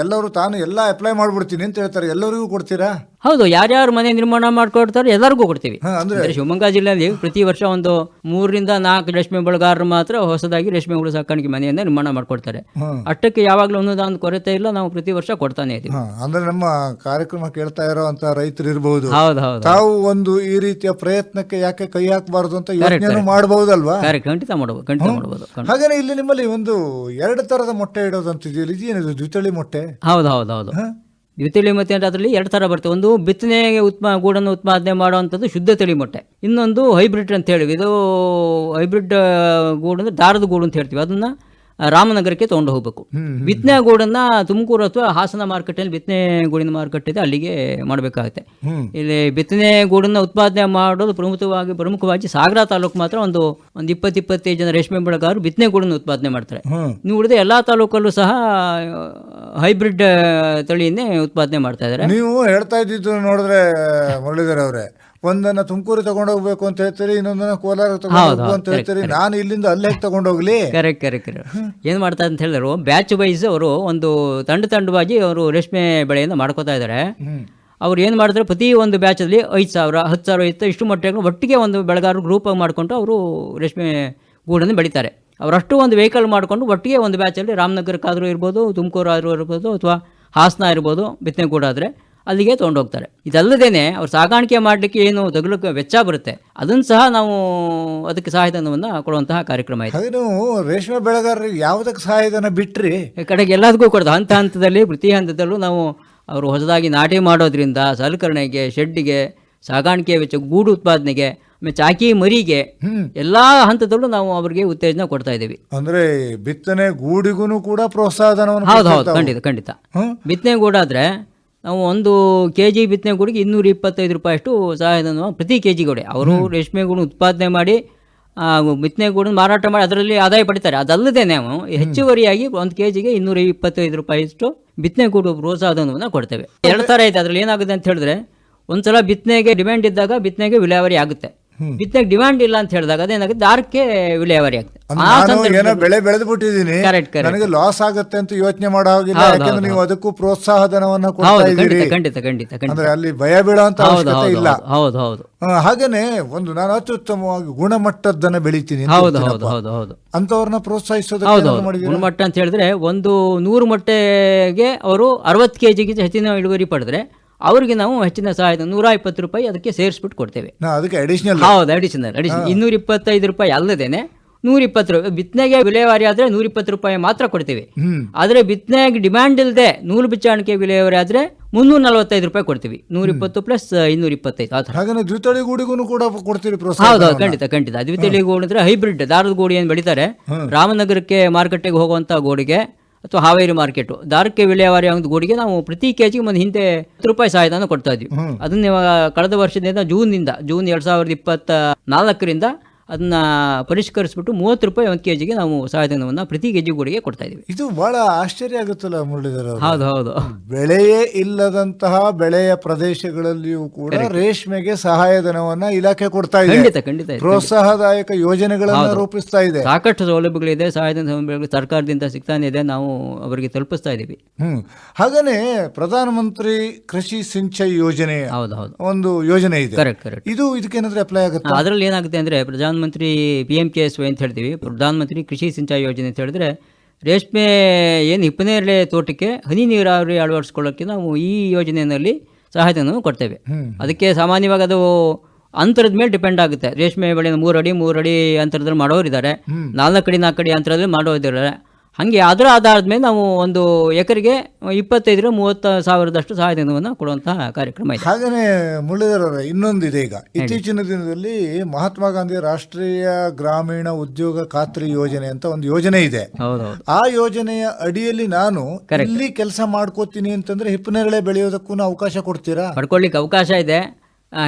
ಎಲ್ಲರೂ ತಾನು ಎಲ್ಲ ಅಪ್ಲೈ ಮಾಡ್ಬಿಡ್ತೀನಿ ಅಂತ ಹೇಳ್ತಾರೆ ಎಲ್ಲರಿಗೂ ಕೊಡ್ತೀರಾ? ಹೌದು ಯಾರ್ಯಾರು ಮನೆ ನಿರ್ಮಾಣ ಮಾಡ್ಕೊಡ್ತಾರೆ ಎಲ್ಲರಿಗೂ ಕೊಡ್ತೀವಿ. ಅಂದ್ರೆ? ಶಿವಮೊಗ್ಗ ಜಿಲ್ಲೆಯಲ್ಲಿ ಪ್ರತಿ ವರ್ಷ ಒಂದು ಮೂರರಿಂದ ನಾಲ್ಕು ರೇಷ್ಮೆ ಬೆಳೆಗಾರರು ಮಾತ್ರ ಹೊಸದಾಗಿ ರೇಷ್ಮೆ ಹುಳು ಸಾಕಾಣಿಕೆ ಮನೆಯನ್ನ ನಿರ್ಮಾಣ ಮಾಡ್ಕೊಡ್ತಾರೆ. ಅಷ್ಟಕ್ಕೆ ಯಾವಾಗಲೂ ಅನುದಾನ ಕೊರತೆ ಇಲ್ಲ ನಾವು ಪ್ರತಿ ವರ್ಷ ಕೊಡ್ತಾನೆ ಇದೀವಿ. ಅಂದ್ರೆ ನಮ್ಮ ಕಾರ್ಯಕ್ರಮ ಕೇಳ್ತಾ ಇರೋ ರೈತರು ಇರಬಹುದು ಹೌದು ಹೌದು. ತಾವು ಒಂದು ಈ ರೀತಿಯ ಪ್ರಯತ್ನಕ್ಕೆ ಯಾಕೆ ಕೈ ಹಾಕಬಾರ್ದು ಅಂತ ಯೋಚನೆ ಮಾಡಬಹುದಲ್ವಾ ಖಂಡಿತ ಮಾಡಬಹುದು ಖಂಡಿತ ಮಾಡಬಹುದು. ಹಾಗೇನೆ ಇಲ್ಲಿ ನಿಮ್ಮಲ್ಲಿ ಒಂದು ಎರಡು ತರದ ಮೊಟ್ಟೆ ಇಡೋದಂತ ಇದೆಯಲ್ಲ ಇದೇನಿದು ದ್ವಿತಳಿ ಮೊಟ್ಟೆ? ಹೌದು ಹೌದು ಹೌದು. ದ್ವಿತಳಿ ಮೊಟ್ಟೆ ಅಂದ್ರೆ ಅದರಲ್ಲಿ ಎರಡು ತರ ಬರ್ತವೆ ಒಂದು ಬಿತ್ತನೆಗೆ ಉತ್ಪಾ ಗೂಡನ್ನು ಉತ್ಪಾದನೆ ಮಾಡುವಂಥದ್ದು ಶುದ್ಧ ತಳಿ ಮೊಟ್ಟೆ. ಇನ್ನೊಂದು ಹೈಬ್ರಿಡ್ ಅಂತ ಹೇಳಿ ಇದು ಹೈಬ್ರಿಡ್ ಗೂಡು ಅಂದ್ರೆ ದಾರದ ಗೂಡು ಅಂತ ಹೇಳ್ತೀವಿ. ಅದನ್ನು ರಾಮನಗರಕ್ಕೆ ತಗೊಂಡು ಹೋಗ್ಬೇಕು. ಬಿತ್ನೆಗೂಡನ್ನ ತುಮಕೂರು ಅಥವಾ ಹಾಸನ ಮಾರುಕಟ್ಟೆಯಲ್ಲಿ ಬಿತ್ತನೆಗೂಡಿನ ಮಾರುಕಟ್ಟೆ ಇದೆ ಅಲ್ಲಿಗೆ ಮಾಡಬೇಕಾಗುತ್ತೆ. ಇಲ್ಲಿ ಬಿತ್ತನೆ ಗೂಡನ್ನ ಉತ್ಪಾದನೆ ಮಾಡೋದು ಪ್ರಮುಖವಾಗಿ ಪ್ರಮುಖವಾಗಿ ಸಾಗರ ತಾಲೂಕು ಮಾತ್ರ ಒಂದು ಒಂದು ಇಪ್ಪತ್ತು ಇಪ್ಪತ್ತೈದು ಜನ ರೇಷ್ಮೆ ಬೆಳೆಗಾರರು ಬಿತ್ತನೆ ಗೂಡನ್ನು ಉತ್ಪಾದನೆ ಮಾಡ್ತಾರೆ. ನೀವು ಉಳಿದ ಎಲ್ಲಾ ತಾಲೂಕಲ್ಲೂ ಸಹ ಹೈಬ್ರಿಡ್ ತಳಿಯನ್ನೇ ಉತ್ಪಾದನೆ ಮಾಡ್ತಾ ಇದ್ದಾರೆ. ನೀವು ಹೇಳ್ತಾ ಇದ್ದಿದ್ದು ನೋಡಿದ್ರೆ ಮುರಳೀಧರ್ ಅವರೇ ಒಂದನ್ನ ತುಮಕೂರು ತಗೊಂಡೋಗ್ಬೇಕು ಅಂತ ಹೇಳ್ತೀರಿ ಇನ್ನೊಂದನ್ನ ಕೋಲಾರ ತಗೊಂಡು ಅಂತ ಹೇಳ್ತೀರಿ ನಾನು ಇಲ್ಲಿಂದ ಅಲ್ಲೇ ತಗೊಂಡೋಗ್ಲಿ? ಕರೆಕ್ಟ್ ಕರೆಕ್ಟ್ ಏನು ಮಾಡ್ತಾರೆ ಅಂತ ಹೇಳಿದ್ರು ಬ್ಯಾಚ್ ವೈಸ್ ಅವರು ಒಂದು ತಂಡ ತಂಡವಾಗಿ ಅವರು ರೇಷ್ಮೆ ಬೆಳೆಯನ್ನು ಮಾಡ್ಕೋತಾ ಇದ್ದಾರೆ. ಅವ್ರು ಏನು ಮಾಡಿದ್ರೆ ಪ್ರತಿ ಒಂದು ಬ್ಯಾಚಲ್ಲಿ ಐದು ಸಾವಿರ ಹತ್ತು ಸಾವಿರ ಇತ್ತು ಇಷ್ಟು ಮಟ್ಟಿಗೆ ಒಟ್ಟಿಗೆ ಒಂದು ಬೆಳೆಗಾರರು ಗ್ರೂಪ್ ಮಾಡಿಕೊಂಡು ಅವರು ರೇಷ್ಮೆ ಗೂಡನ್ನು ಬೆಳೀತಾರೆ. ಅವರಷ್ಟು ಒಂದು ವೆಹಿಕಲ್ ಮಾಡಿಕೊಂಡು ಒಟ್ಟಿಗೆ ಒಂದು ಬ್ಯಾಚಲ್ಲಿ ರಾಮನಗರಕ್ಕಾದರೂ ಇರ್ಬೋದು ತುಮಕೂರು ಆದರೂ ಇರ್ಬೋದು ಅಥವಾ ಹಾಸನ ಇರ್ಬೋದು ಬಿತ್ತನೆ ಗೂಡಾದರೆ ಅಲ್ಲಿಗೆ ತೊಗೊಂಡೋಗ್ತಾರೆ. ಇದಲ್ಲದೇನೆ ಅವ್ರು ಸಾಗಾಣಿಕೆ ಮಾಡಲಿಕ್ಕೆ ಏನು ತಗಲಕ್ಕೆ ವೆಚ್ಚ ಬರುತ್ತೆ. ಅದನ್ನು ಸಹ ನಾವು ಅದಕ್ಕೆ ಸಹಾಯಧನವನ್ನು ಕೊಡುವಂತಹ ಕಾರ್ಯಕ್ರಮ ಇದೆ. ಅದೇನು ರೇಷ್ಮೆ ಬೆಳೆಗಾರರಿಗೆ ಯಾವುದಕ್ಕೆ ಸಹಾಯಧನ ಬಿಟ್ರಿ? ಈ ಕಡೆಗೆ ಎಲ್ಲದಕ್ಕೂ ಕೊಡೋದು. ಹಂತ ಹಂತದಲ್ಲಿ ಪ್ರತಿ ಹಂತದಲ್ಲೂ ನಾವು ಅವರು ಹೊಸದಾಗಿ ನಾಟಿ ಮಾಡೋದ್ರಿಂದ ಸಲಕರಣೆಗೆ ಶೆಡ್ಡಿಗೆ ಸಾಗಾಣಿಕೆ ವೆಚ್ಚ ಗೂಡು ಉತ್ಪಾದನೆಗೆ ಆಮೇಲೆ ಚಾಕಿ ಮರಿಗೆ ಎಲ್ಲ ಹಂತದಲ್ಲೂ ನಾವು ಅವರಿಗೆ ಉತ್ತೇಜನ ಕೊಡ್ತಾ ಇದ್ದೀವಿ. ಅಂದ್ರೆ ಬಿತ್ತನೆ ಗೂಡಿಗೂ ಕೂಡ ಪ್ರೋತ್ಸಾಹ ಹೌದು ಹೌದು ಖಂಡಿತ ಖಂಡಿತ. ಬಿತ್ತನೆ ಗೂಡಾದರೆ ನಾವು ಒಂದು ಕೆ ಜಿ ಬಿತ್ತನೆ ಗೂಡಿಗೆ ಇನ್ನೂರ ಇಪ್ಪತ್ತೈದು ರೂಪಾಯಿ ಅಷ್ಟು ಸಹಾಯಧನ ಪ್ರತಿ ಕೆ ಜಿ ಗೋಡೆ ಅವರು ರೇಷ್ಮೆ ಗೂಡು ಉತ್ಪಾದನೆ ಮಾಡಿ ಬಿತ್ತನೆ ಗೂಡನ್ನು ಮಾರಾಟ ಮಾಡಿ ಅದರಲ್ಲಿ ಆದಾಯ ಪಡಿತಾರೆ. ಅದಲ್ಲದೆ ನಾವು ಹೆಚ್ಚುವರಿಯಾಗಿ ಒಂದು ಕೆ ಜಿಗೆ ಇನ್ನೂರ ಇಪ್ಪತ್ತೈದು ರೂಪಾಯಿಷ್ಟು ಬಿತ್ತನೆ ಗೂಡು ಪ್ರೋತ್ಸಾಹಧನವನ್ನು ಕೊಡ್ತೇವೆ. ಎರಡು ಥರ ಐತೆ ಅದರಲ್ಲಿ ಏನಾಗುತ್ತೆ ಅಂತ ಹೇಳಿದ್ರೆ ಒಂದ್ಸಲ ಬಿತ್ತನೆಗೆ ಡಿಮ್ಯಾಂಡ್ ಇದ್ದಾಗ ಬಿತ್ತನೆಗೆ ವಿಲೇವಾರಿ ಆಗುತ್ತೆ. ಬಿತ್ತನೆಗೆ ಡಿಮ್ಯಾಂಡ್ ಇಲ್ಲ ಅಂತ ಹೇಳಿದಾಗ ಅದೇನಾಗುತ್ತೆ? ದಾರಕ್ಕೆ ವಿಲೇವಾರಿ ಆಗುತ್ತೆ ಅಂದ್ರೆ ಆ ನಾನು ಸಂದರ್ಭದಲ್ಲಿ- ಏನೋ ಬೆಳೆ ಬೆಳೆದು ಬಿಟ್ಟಿದ್ದೀನಿ. ನನಗೆ ಲಾಸ್ ಆಗುತ್ತೆ ಅಂತ ಯೋಚನೆ ಮಾಡೋ ಹಾಗಿಲ್ಲ ಯಾಕಂದ್ರೆ ನೀವು ಅದಕ್ಕೂ ಪ್ರೋತ್ಸಾಹಧನವನ್ನ ಕೊಡ್ತಾ ಇದ್ದೀರಿ. ಖಂಡಿತ ಖಂಡಿತ ಅಂದ್ರೆ ಅಲ್ಲಿ ಭಯ ಬೀಳುವಂತ ಹೌದು ಅವಶ್ಯಕತೆ ಇಲ್ಲ. ಹೌದು ಹೌದು ಹಾಗೇನೆ ಒಂದು ನಾನು ಅತ್ಯುತ್ತಮವಾಗಿ ಗುಣಮಟ್ಟದ್ದನ್ನ ಬೆಳಿತೀನಿ ಹೌದು. ಹೌದು ಹೌದು ಹೌದು. ಅಂತವ್ರನ್ನ ಪ್ರೋತ್ಸಾಹಿಸೋದಕ್ಕೆ ಹೌದು ಗುಣಮಟ್ಟ ಅಂತ ಹೇಳಿದ್ರೆ ಒಂದು ನೂರು ಮೊಟ್ಟೆಗೆ ಅವರು ಅರವತ್ತು ಕೆ ಜಿಗಿಂತ ಹೆಚ್ಚಿನ ಇಳುವರಿ ಪಡೆದ್ರೆ ಅವರಿಗೆ ನಾವು ಹೆಚ್ಚಿನ ಸಹಾಯ ನೂರ ಇಪ್ಪತ್ತು ರೂಪಾಯಿ ಅದಕ್ಕೆ ಸೇರಿಸ್ಬಿಟ್ಟು ಕೊಡ್ತೇವೆ. ನಾ ಅದಕ್ಕೆ ಅಡಿಷನಲ್ ಹೌದು ಅಡಿಷನಲ್ ಅಡಿಷನಲ್ ಇನ್ನೂರ ಇಪ್ಪತ್ತೈದು ರೂಪಾಯಿ ಅಲ್ಲದೇನೆ ನೂರ ಇಪ್ಪತ್ತು ರೂಪಾಯಿ ಬಿತ್ತನೆಗೆ ವಿಲೇವಾರಿ ಆದರೆ ನೂರ ಇಪ್ಪತ್ತು ರೂಪಾಯಿ ಮಾತ್ರ ಕೊಡ್ತೀವಿ. ಆದರೆ ಬಿತ್ತನೆಗೆ ಡಿಮ್ಯಾಂಡ್ ಇಲ್ಲದೆ ನೂಲು ಬಿಚ್ಚಾಣಿಕೆ ವಿಲೇವಾರಿ ಆದರೆ ಮುನ್ನೂರ ನಲವತ್ತೈದು ರೂಪಾಯಿ ಕೊಡ್ತೀವಿ. ನೂರ ಇಪ್ಪತ್ತು ಪ್ಲಸ್ ಇನ್ನೂರ ಇಪ್ಪತ್ತೈದು ಆ ಥರ. ದ್ವಿತಳಿ ಗೂಡಿಗೂ ಕೂಡ ಕೊಡ್ತೀವಿ ಹೌದು, ಖಂಡಿತ ಖಂಡಿತ. ದ್ವಿತಳಿ ಗೋಡು ಅಂದ್ರೆ ಹೈಬ್ರಿಡ್ ದಾರದ ಗೋಡಿ ಏನು ಬೆಳಿತಾರೆ? ರಾಮನಗರಕ್ಕೆ ಮಾರುಕಟ್ಟೆಗೆ ಹೋಗುವಂಥ ಗೋಡಿಗೆ ಅಥವಾ ಹಾವೇರಿ ಮಾರ್ಕೆಟು. ದಾರಕ್ಕೆ ವಿಲೇವಾರಿ ಒಂದು ಗೂಡಿಗೆ ನಾವು ಪ್ರತಿ ಕೆ ಜಿಗೆ ಒಂದು ಹಿಂದೆ ಹತ್ತು ರೂಪಾಯಿ ಸಹಾಯಧನ ಕೊಡ್ತಾ ಇದ್ವಿ. ಅದನ್ನ ಇವಾಗ ಕಳೆದ ವರ್ಷದಿಂದ ಜೂನ್ನಿಂದ ಜೂನ್ ಎರಡು ಸಾವಿರದ ಇಪ್ಪತ್ತ ನಾಲ್ಕರಿಂದ ಅದನ್ನ ಪರಿಷ್ಕರಿಸ್ಬಿಟ್ಟು ಮೂವತ್ತು ರೂಪಾಯಿ ಒಂದು ಕೆ ಜಿಗೆ ನಾವು ಸಹಾಯಧನವನ್ನು ಪ್ರತಿ ಕೆ ಜಿ ಕೊಡ್ತಾ ಇದ್ದೀವಿ. ಇದು ಬಹಳ ಆಶ್ಚರ್ಯ ಆಗುತ್ತಲ್ಲ ಮುರಳೀಧರ್. ಹೌದು ಹೌದು. ಬೆಳೆಯೇ ಇಲ್ಲದಂತಹ ಬೆಳೆಯ ಪ್ರದೇಶಗಳಲ್ಲಿಯೂ ಕೂಡ ರೇಷ್ಮೆಗೆ ಸಹಾಯಧನವನ್ನ ಇಲಾಖೆ ಕೊಡ್ತಾ ಇದೆ. ಖಂಡಿತ ಖಂಡಿತ. ಪ್ರೋತ್ಸಾಹದಾಯಕ ಯೋಜನೆಗಳನ್ನು ರೂಪಿಸ್ತಾ ಇದೆ. ಸಾಕಷ್ಟು ಸೌಲಭ್ಯಗಳಿದೆ ಸಹಾಯಧನ ಸೌಲಭ್ಯಗಳು ಸರ್ಕಾರದಿಂದ ಸಿಗ್ತಾನೆ ಇದೆ ನಾವು ಅವರಿಗೆ ತಲುಪಿಸ್ತಾ ಇದ್ದೀವಿ. ಹ್ಮ್. ಹಾಗೇನೆ ಪ್ರಧಾನಮಂತ್ರಿ ಕೃಷಿ ಸಿಂಚಯ್ ಯೋಜನೆ ಹೌದು ಹೌದು. ಒಂದು ಯೋಜನೆ ಇದೆ. ಕರೆಕ್ಟ್ ಕರೆಕ್ಟ್ ಇದು ಇದಕ್ಕೇನಾದ್ರೆ ಅಪ್ಲೈ ಆಗುತ್ತೆ? ಅದರಲ್ಲಿ ಏನಾಗುತ್ತೆ ಅಂದರೆ ಪ್ರಧಾನಮಂತ್ರಿ P M K S Y ಅಂತ ಹೇಳ್ತೀವಿ. ಪ್ರಧಾನಮಂತ್ರಿ ಕೃಷಿ ಸಿಂಚಾಯಿ ಯೋಜನೆ ಅಂತ ಹೇಳಿದ್ರೆ ರೇಷ್ಮೆ ಏನು ಹಿಪ್ಪನೇರಳೆ ತೋಟಕ್ಕೆ ಹನಿ ನೀರಾವರಿ ಅಳವಡಿಸ್ಕೊಳ್ಳೋಕ್ಕೆ ನಾವು ಈ ಯೋಜನೆಯಲ್ಲಿ ಸಹಾಯಧನವನ್ನು ಕೊಡ್ತೇವೆ. ಅದಕ್ಕೆ ಸಾಮಾನ್ಯವಾಗಿ ಅದು ಅಂತರದ ಮೇಲೆ ಡಿಪೆಂಡ್ ಆಗುತ್ತೆ. ರೇಷ್ಮೆ ಬೆಳೆ ಮೂರು ಅಡಿ ಮೂರು ಅಡಿ ಅಂತರದಲ್ಲಿ ಮಾಡೋರಿದ್ದಾರೆ. ನಾಲ್ಕು ಅಡಿ ನಾಲ್ಕು ಅಡಿ ಅಂತರದಲ್ಲಿ ಮಾಡೋರಿದ್ದಾರೆ. ಹಾಗೆ ಅದರ ಆಧಾರದ ಮೇಲೆ ನಾವು ಒಂದು ಎಕರೆಗೆ ಇಪ್ಪತ್ತೈದರ ಮೂವತ್ತು ಸಾವಿರದಷ್ಟು ಸಹಾಯಧನವನ್ನು ಕೊಡುವಂತಹ ಕಾರ್ಯಕ್ರಮ ಇದೆ. ಮುಳ್ಳಿದರ ಇನ್ನೊಂದು ಇನ್ನೊಂದಿದೆ ಈಗ. ಇತ್ತೀಚಿನ ದಿನದಲ್ಲಿ ಮಹಾತ್ಮ ಗಾಂಧಿ ರಾಷ್ಟ್ರೀಯ ಗ್ರಾಮೀಣ ಉದ್ಯೋಗ ಖಾತ್ರಿ ಯೋಜನೆ ಅಂತ ಒಂದು ಯೋಜನೆ ಇದೆ. ಆ ಯೋಜನೆಯ ಅಡಿಯಲ್ಲಿ ನಾನು ಇಲ್ಲಿ ಕೆಲಸ ಮಾಡ್ಕೋತೀನಿ ಅಂತಂದ್ರೆ ಹಿಪ್ಪನೇರಳೆ ಬೆಳೆಯೋದಕ್ಕೂ ಅವಕಾಶ ಕೊಡ್ತೀರಾ? ಪಡ್ಕೊಳ್ಳಿಕ್ಕೆ ಅವಕಾಶ ಇದೆ.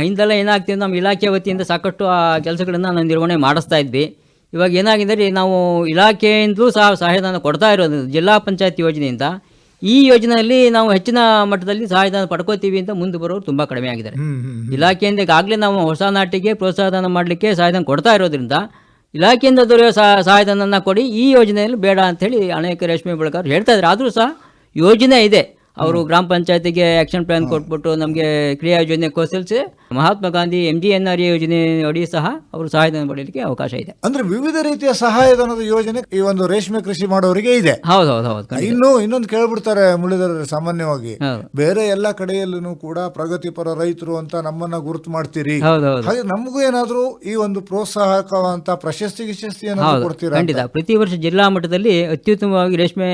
ಹಿಂದೆಲ್ಲ ಏನಾಗ್ತಿದೆ ನಮ್ಮ ಇಲಾಖೆ ವತಿಯಿಂದ ಸಾಕಷ್ಟು ಆ ಕೆಲಸಗಳನ್ನು ನಾನು ನಿರ್ವಹಣೆ ಮಾಡಿಸ್ತಾ ಇದ್ವಿ. ಇವಾಗ ಏನಾಗಿದೆ ನಾವು ಇಲಾಖೆಯಿಂದಲೂ ಸಹ ಸಹಾಯಧನ ಕೊಡ್ತಾ ಇರೋದು ಜಿಲ್ಲಾ ಪಂಚಾಯತ್ ಯೋಜನೆಯಿಂದ. ಈ ಯೋಜನೆಯಲ್ಲಿ ನಾವು ಹೆಚ್ಚಿನ ಮಟ್ಟದಲ್ಲಿ ಸಹಾಯಧನ ಪಡ್ಕೋತೀವಿ ಅಂತ ಮುಂದೆ ಬರೋರು ತುಂಬ ಕಡಿಮೆ ಆಗಿದ್ದಾರೆ. ಇಲಾಖೆಯಿಂದ ಈಗಾಗಲೇ ನಾವು ಹೊಸ ನಾಟಿಗೆ ಪ್ರೋತ್ಸಾಹಧನ ಮಾಡಲಿಕ್ಕೆ ಸಹಾಯಧನ ಕೊಡ್ತಾ ಇರೋದ್ರಿಂದ ಇಲಾಖೆಯಿಂದ ದೊರೆಯೋ ಸಹ ಸಹಾಯಧನನ ಕೊಡಿ ಈ ಯೋಜನೆಯಲ್ಲಿ ಬೇಡ ಅಂಥೇಳಿ ಅನೇಕ ರೇಷ್ಮೆ ಬೆಳೆಗಾರರು ಹೇಳ್ತಾ ಇದ್ದಾರೆ. ಆದರೂ ಸಹ ಯೋಜನೆ ಇದೆ. ಅವರು ಗ್ರಾಮ ಪಂಚಾಯತಿಗೆ ಆಕ್ಷನ್ ಪ್ಲಾನ್ ಕೊಟ್ಬಿಟ್ಟು ನಮಗೆ ಕ್ರಿಯಾ ಯೋಜನೆ ಕೋಸಲ್ಸಿ Mahatma Gandhi M G N R ಯೋಜನೆ ಅಡಿ ಸಹ ಅವರು ಸಹಾಯಧನ ಪಡೆಯಲಿಕ್ಕೆ ಅವಕಾಶ ಇದೆ. ಅಂದ್ರೆ ವಿವಿಧ ರೀತಿಯ ಸಹಾಯಧನದ ಯೋಜನೆ ಈ ಒಂದು ರೇಷ್ಮೆ ಕೃಷಿ ಮಾಡೋರಿಗೆ ಇದೆ. ಹೌದು ಹೌದು ಹೌದು. ಇನ್ನು ಇನ್ನೊಂದು ಕೇಳ್ಬಿಡ್ತಾರೆ ಮುಳಿದರ ಸಾಮಾನ್ಯವಾಗಿ. ಬೇರೆ ಎಲ್ಲ ಕಡೆಯಲ್ಲೂ ಕೂಡ ಪ್ರಗತಿಪರ ರೈತರು ಅಂತ ನಮ್ಮನ್ನ ಗುರುತು ಮಾಡ್ತೀರಿ. ಹೌದು ಹೌದು. ಹಾಗೆ ನಮಗೂ ಏನಾದ್ರೂ ಈ ಒಂದು ಪ್ರೋತ್ಸಾಹಕವಂತ ಪ್ರಶಸ್ತಿ ಗಿಶಸ್ತಿ ಕೊಡ್ತೀರಾ ಖಂಡಿತ. ಪ್ರತಿ ವರ್ಷ ಜಿಲ್ಲಾ ಮಟ್ಟದಲ್ಲಿ ಅತ್ಯುತ್ತಮವಾಗಿ ರೇಷ್ಮೆ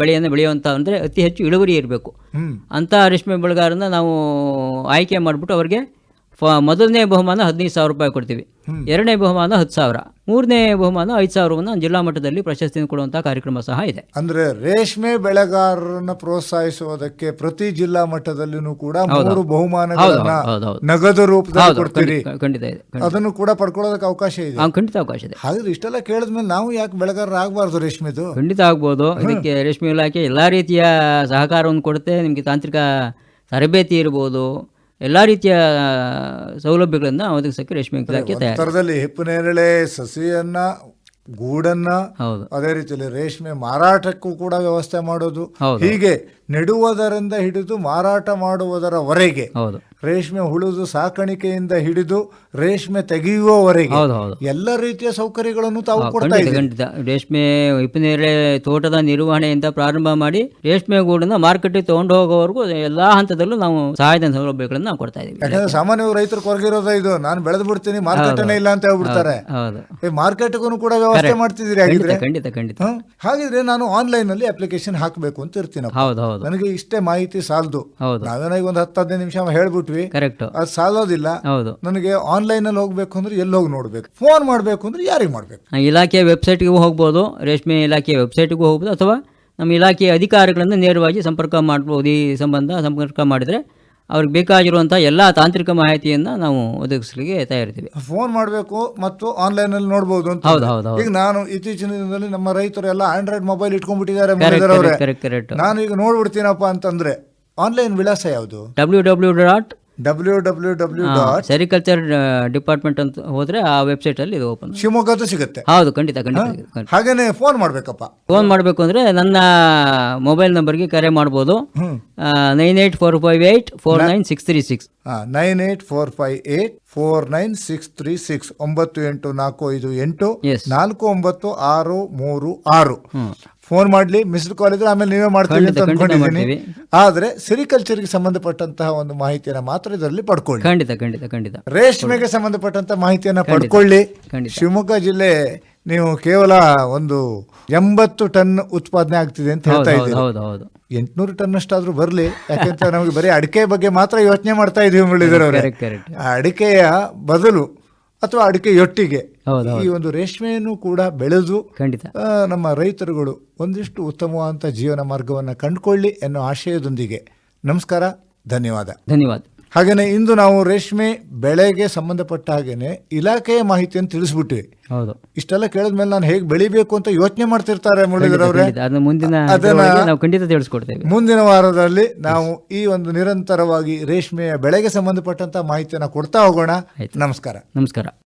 ಬೆಳೆಯನ್ನು ಬೆಳೆಯುವಂತ ಅಂದ್ರೆ ಅತಿ ಹೆಚ್ಚು ಇಳುವರಿ ಇರಬೇಕು. ಅಂತ ಅಂಥ ರೇಷ್ಮೆ ಬೆಳೆಗಾರನ್ನ ನಾವು ಆಯ್ಕೆ ಮಾಡಿಬಿಟ್ಟು ಅವರಿಗೆ ಫ- ಮೊದಲನೇ ಬಹುಮಾನ ಹದಿನೈದು ಸಾವಿರ ರೂಪಾಯಿ ಕೊಡ್ತೀವಿ. ಎರಡನೇ ಬಹುಮಾನ ಹತ್ತು ಸಾವಿರ. ಮೂರನೇ ಬಹುಮಾನ ಐದು ಸಾವಿರವನ್ನು ಜಿಲ್ಲಾ ಮಟ್ಟದಲ್ಲಿ ಪ್ರಶಸ್ತಿ ಕೊಡುವಂತಹ ಕಾರ್ಯಕ್ರಮ ಸಹ ಇದೆ. ಅಂದ್ರೆ ರೇಷ್ಮೆ ಬೆಳೆಗಾರರನ್ನ ಪ್ರೋತ್ಸಾಹಿಸುವುದಕ್ಕೆ ಪ್ರತಿ ಜಿಲ್ಲಾ ಮಟ್ಟದಲ್ಲಿನೂ ಕೂಡ ಮೂರು ಹೌದು. ನಗದು ರೂಪದಲ್ಲಿ ಕೊಡ್ತೀರಿ. ಖಂಡಿತ- ಇದೆ. ಅದನ್ನು ಕೂಡ ಪಡ್ಕೊಳ್ಳೋದಕ್ಕೆ ಅವಕಾಶ ಇದೆ. ಖಂಡಿತ ಅವಕಾಶ ಇದೆ. ಹಾಗಾದ್ರೆ ಇಷ್ಟೆಲ್ಲ ಕೇಳಿದ್ಮೇಲೆ ನಾವು ಯಾಕೆ ಬೆಳೆಗಾರರ ಆಗಬಾರ್ದು ರೇಷ್ಮೆದು? ಖಂಡಿತ ಆಗ್ಬೋದು. ಇದಕ್ಕೆ ರೇಷ್ಮೆ ಇಲಾಖೆ ಎಲ್ಲ ರೀತಿಯ ಸಹಕಾರವನ್ನು ಕೊಡುತ್ತೆ. ನಿಮಗೆ ತಾಂತ್ರಿಕ ತರಬೇತಿ ಇರ್ಬೋದು. ಎಲ್ಲ ರೀತಿಯ ಸೌಲಭ್ಯಗಳನ್ನು ಒದಗಿಸೋಕ್ಕೆ ರೇಷ್ಮೆ ಇಲಾಖೆ ತಯಾರಿ ಹಿಪ್ಪುನೇರಳೆ ಸಸಿಯನ್ನ ಗೂಡನ್ನ ಹೌದು. ಅದೇ ರೀತಿಯಲ್ಲಿ ರೇಷ್ಮೆ ಮಾರಾಟಕ್ಕೂ ಕೂಡ ವ್ಯವಸ್ಥೆ ಮಾಡೋದು. ಹೀಗೆ ನೆಡುವುದರಿಂದ ಹಿಡಿದು ಮಾರಾಟ ಮಾಡುವುದರವರೆಗೆ ಹೌದು. ರೇಷ್ಮೆ ಹುಳುದು ಸಾಕಾಣಿಕೆಯಿಂದ ಹಿಡಿದು ರೇಷ್ಮೆ ತೆಗೆಯುವವರೆಗೆ ಎಲ್ಲ ರೀತಿಯ ಸೌಕರ್ಯಗಳನ್ನು ತಾವು ಕೊಡ್ತಾ ಖಂಡಿತ ರೇಷ್ಮೆ ಹಿಪ್ಪನೇರಳೆ ತೋಟದ ನಿರ್ವಹಣೆಯಿಂದ ಪ್ರಾರಂಭ ಮಾಡಿ ರೇಷ್ಮೆ ಗೂಡನ್ನ ಮಾರ್ಕೆಟ್ಗೆ ತಗೊಂಡು ಹೋಗೋವರೆಗೂ ಎಲ್ಲಾ ಹಂತದಲ್ಲೂ ನಾವು ಸಹಾಯದ ಸೌಲಭ್ಯಗಳನ್ನು ನಾವು ಕೊಡ್ತಾ ಇದ್ದೀವಿ. ಯಾಕಂದ್ರೆ ಸಾಮಾನ್ಯವಾಗಿ ರೈತರು ಕೊರಗಿರೋದ ಇದು. ನಾನು ಬೆಳೆದು ಬಿಡ್ತೀನಿ ಮಾರ್ಕೆಟನೇ ಇಲ್ಲ ಅಂತ ಹೇಳ್ಬಿಡ್ತಾರೆ. ಮಾರ್ಕೆಟ್ಗೂ ಕೂಡ ವ್ಯವಸ್ಥೆ ಮಾಡ್ತಿದ್ದೀರಿ ಹಾಗಿದ್ರೆ? ಖಂಡಿತ ಖಂಡಿತ ಹಾಗಿದ್ರೆ ನಾನು ಆನ್ಲೈನ್ ಅಲ್ಲಿ ಅಪ್ಲಿಕೇಶನ್ ಹಾಕಬೇಕು ಅಂತ ಇರ್ತೀನಿ ನನಗೆ ಇಷ್ಟೇ ಮಾಹಿತಿ ಸಾಲದು. ನಾವೇನಾಗಿ ಒಂದು ಹತ್ತು ಹದಿನೈದು ನಿಮಿಷ ಹೇಳ್ಬಿಟ್ವಿ ಕರೆಕ್ಟ್ ಅದು ಸಾಲೋದಿಲ್ಲ. ಹೌದು. ನನಗೆ ಆನ್ಲೈನ್ ಅಲ್ಲಿ ಹೋಗ್ಬೇಕು ಅಂದ್ರೆ ಎಲ್ಲಿ ಹೋಗಿ ನೋಡ್ಬೇಕು. ಫೋನ್ ಮಾಡ್ಬೇಕು ಅಂದ್ರೆ ಯಾರಿಗೆ ಮಾಡ್ಬೇಕು? ಇಲಾಖೆಯ ವೆಬ್ಸೈಟ್ಗೂ ಹೋಗ್ಬೋದು ರೇಷ್ಮೆ ಇಲಾಖೆಯ ವೆಬ್ಸೈಟ್ಗೂ ಹೋಗ್ಬೋದು ಅಥವಾ ನಮ್ಮ ಇಲಾಖೆಯ ಅಧಿಕಾರಿಗಳನ್ನು ನೇರವಾಗಿ ಸಂಪರ್ಕ ಮಾಡ್ಬೋದು. ಈ ಸಂಬಂಧ ಸಂಪರ್ಕ ಮಾಡಿದ್ರೆ ಅವ್ರಿಗೆ ಬೇಕಾಗಿರುವಂಥ ಎಲ್ಲ ತಾಂತ್ರಿಕ ಮಾಹಿತಿಯನ್ನ ನಾವು ಒದಗಿಸಲಿಕ್ಕೆ ತಯಾರಿದ್ದೀವಿ. ಫೋನ್ ಮಾಡಬೇಕು ಮತ್ತು ಆನ್ಲೈನ್ ಅಲ್ಲಿ ನೋಡಬಹುದು ಅಂತ. ಹೌದು ಹೌದು ಈಗ ನಾನು ಇತ್ತೀಚಿನ ದಿನದಲ್ಲಿ ನಮ್ಮ ರೈತರು ಎಲ್ಲ ಆಂಡ್ರಾಯ್ಡ್ ಮೊಬೈಲ್ ಇಟ್ಕೊಂಡ್ಬಿಟ್ಟಿದ್ದಾರೆ ಕರೆಕ್ಟ್ ಕರೆಕ್ಟ್ ನಾನು ಈಗ ನೋಡ್ಬಿಡ್ತೀನಪ್ಪ ಅಂತಂದ್ರೆ ಆನ್ಲೈನ್ ವಿಳಾಸ ಯಾವುದು? W W dot W W W dot sericulture department ಅಂತ ಹೋದ್ರೆ ಆ ವೆಬ್ಸೈಟಲ್ಲಿ ಇದು ಓಪನ್ ಶಿವಮೊಗ್ಗದ್ದು ಸಿಗುತ್ತೆ. ಹೌದು ಖಂಡಿತ ಖಂಡಿತ. ಹಾಗೇನೆ ಫೋನ್ ಮಾಡ್ಬೇಕಪ್ಪ. ಫೋನ್ ಮಾಡಬೇಕು ಅಂದರೆ ನನ್ನ ಮೊಬೈಲ್ ನಂಬರ್ಗೆ ಕರೆ ಮಾಡ್ಬೋದು. Nine eight four five eight four nine six three six. Nine eight four five eight four nine six three six ಒಂಬತ್ತು ಎಂಟು ನಾಲ್ಕು ಐದು ಎಂಟು ನಾಲ್ಕು ಒಂಬತ್ತು ಆರು ಮೂರು ಆರು. ಫೋನ್ ಮಾಡ್ಲಿ ಮಿಸ್ಡ್ ಕಾಲ್ ಇದ್ರೆ ಆಮೇಲೆ ನೀವೇ ಮಾಡ್ತೀವಿ ಅಂತ ಖಂಡಿತ, ಖಂಡಿತ ಅನ್ಕೊಂಡಿದ್ದೀನಿ ಆದ್ರೆ ಸಿರಿಕಲ್ಚರ್ಗೆ ಸಂಬಂಧಪಟ್ಟಂತಹ ಒಂದು ಮಾಹಿತಿಯನ್ನ ಮಾತ್ರ ಇದರಲ್ಲಿ ಪಡ್ಕೊಳ್ಳಿ. ಖಂಡಿತ ಖಂಡಿತ ಖಂಡಿತ. ರೇಷ್ಮೆಗೆ ಸಂಬಂಧಪಟ್ಟಂತ ಮಾಹಿತಿಯನ್ನ ಪಡ್ಕೊಳ್ಳಿ. ಖಂಡಿತ. ಶಿವಮೊಗ್ಗ ಜಿಲ್ಲೆ ನೀವು ಕೇವಲ ಒಂದು ಎಂಬತ್ತು ಟನ್ ಉತ್ಪಾದನೆ ಆಗ್ತಿದೆ ಅಂತ ಹೇಳ್ತಾ ಹೌದು ಹೌದು ಎಂಟ್ನೂರು ಟನ್ ಅಷ್ಟಾದ್ರೂ ಬರಲಿ. ಯಾಕೆಂತ ನಮಗೆ ಬರೀ ಅಡಿಕೆ ಬಗ್ಗೆ ಮಾತ್ರ ಯೋಚನೆ ಮಾಡ್ತಾ ಇದೀವಿ ಮುರಳೀಧರವ್ರೆ ಕರೆಕ್ಟ್ ಕರೆಕ್ಟ್ ಆ ಅಡಿಕೆಯ ಬದಲು ಅಥವಾ ಅಡಿಕೆಯೊಟ್ಟಿಗೆ ಹೌದು ಈ ಒಂದು ರೇಷ್ಮೆಯನ್ನು ಕೂಡ ಬೆಳೆದು ಖಂಡಿತ. ನಮ್ಮ ರೈತರುಗಳು ಒಂದಿಷ್ಟು ಉತ್ತಮವಾದಂತಹ ಜೀವನ ಮಾರ್ಗವನ್ನು ಕಂಡುಕೊಳ್ಳಿ ಎನ್ನುವ ಆಶಯದೊಂದಿಗೆ. ನಮಸ್ಕಾರ ಧನ್ಯವಾದ. ಧನ್ಯವಾದ. ಹಾಗೇನೆ ಇಂದು ನಾವು ರೇಷ್ಮೆ ಬೆಳೆಗೆ ಸಂಬಂಧಪಟ್ಟ ಹಾಗೇನೆ ಇಲಾಖೆಯ ಮಾಹಿತಿಯನ್ನು ತಿಳಿಸ್ಬಿಟ್ವಿ. ಹೌದು. ಇಷ್ಟೆಲ್ಲ ಕೇಳಿದ್ಮೇಲೆ ನಾನು ಹೇಗೆ ಬೆಳಿಬೇಕು ಅಂತ ಯೋಚನೆ ಮಾಡ್ತಿರ್ತಾರೆ ಮುರಳೀಧರ್ ಅವರೇ? ಅದನ್ನ ಮುಂದಿನ ಅದನ್ನ- ನಾವು ಖಂಡಿತ ತಿಳಿಸ್ಕೊಡ್ತೇವೆ. ಮುಂದಿನ ವಾರದಲ್ಲಿ ನಾವು ಈ ಒಂದು ನಿರಂತರವಾಗಿ ರೇಷ್ಮೆಯ ಬೆಳೆಗೆ ಸಂಬಂಧಪಟ್ಟಂತ ಮಾಹಿತಿಯನ್ನು ಕೊಡ್ತಾ ಹೋಗೋಣ. ನಮಸ್ಕಾರ. ನಮಸ್ಕಾರ.